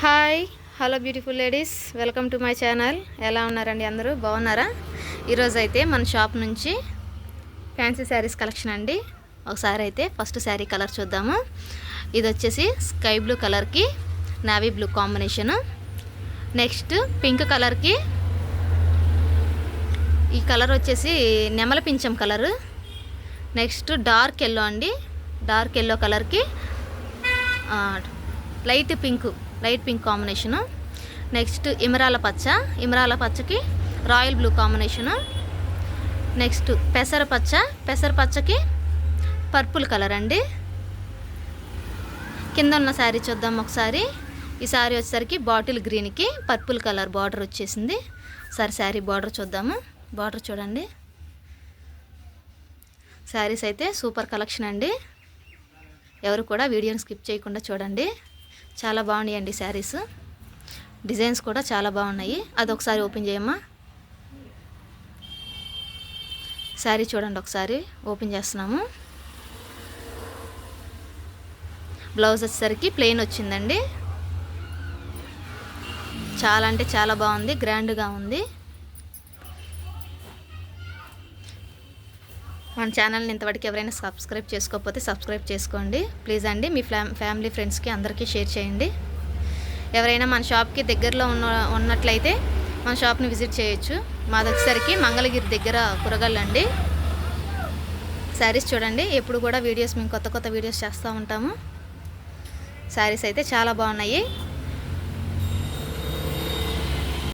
Hi hello beautiful ladies welcome to my channel. ఎలా ఉన్నారండి అందరూ? బాగున్నారా? ఈరోజు అయితే మన షాప్ నుంచి ఫ్యాన్సీ శారీస్ కలెక్షన్ అండి. ఒకసారి అయితే ఫస్ట్ శారీ కలర్ చూద్దాము. ఇది వచ్చేసి స్కై బ్లూ కలర్కి navy blue combination. Next pink కలర్కి ఈ కలర్ వచ్చేసి నెమల పింఛం కలరు. నెక్స్ట్ డార్క్ ఎల్లో అండి. డార్క్ ఎల్లో కలర్కి light pink. Light pink combination. Next emerald పచ్చ. ఇమరాల పచ్చకి రాయల్ బ్లూ కాంబినేషను. నెక్స్ట్ పెసర పచ్చ. పెసర పచ్చకి పర్పుల్ కలర్ అండి. కింద ఉన్న శారీ చూద్దాం ఒకసారి. ఈ శారీ వచ్చేసరికి బాటిల్ గ్రీన్కి పర్పుల్ కలర్ బార్డర్ వచ్చేసింది. సరే శారీ బార్డర్ చూద్దాము. బార్డర్ చూడండి. శారీస్ అయితే సూపర్ కలెక్షన్ అండి. ఎవరు కూడా వీడియోని స్కిప్ చేయకుండా చూడండి. చాలా బాగున్నాయండి శారీస్. డిజైన్స్ కూడా చాలా బాగున్నాయి. అది ఒకసారి ఓపెన్ చేయమ్మా. శారీ చూడండి ఒకసారి. ఓపెన్ చేస్తున్నాము. బ్లౌజ్ వచ్చేసరికి ప్లెయిన్ వచ్చిందండి. చాలా అంటే చాలా బాగుంది. గ్రాండ్గా ఉంది. మన ఛానల్ని ఇంతవరకు ఎవరైనా సబ్స్క్రైబ్ చేసుకోకపోతే సబ్స్క్రైబ్ చేసుకోండి. ప్లీజ్ అండి మీ ఫ్యామిలీ ఫ్రెండ్స్కి అందరికీ షేర్ చేయండి. ఎవరైనా మన షాప్కి దగ్గరలో ఉన్న ఉన్నట్లయితే మన షాప్ని విజిట్ చేయొచ్చు. మాది వచ్చేసరికి మంగళగిరి దగ్గర కూరగాయలు అండి. శారీస్ చూడండి ఎప్పుడు కూడా వీడియోస్ మేము కొత్త కొత్త వీడియోస్ చేస్తూ ఉంటాము. శారీస్ అయితే చాలా బాగున్నాయి.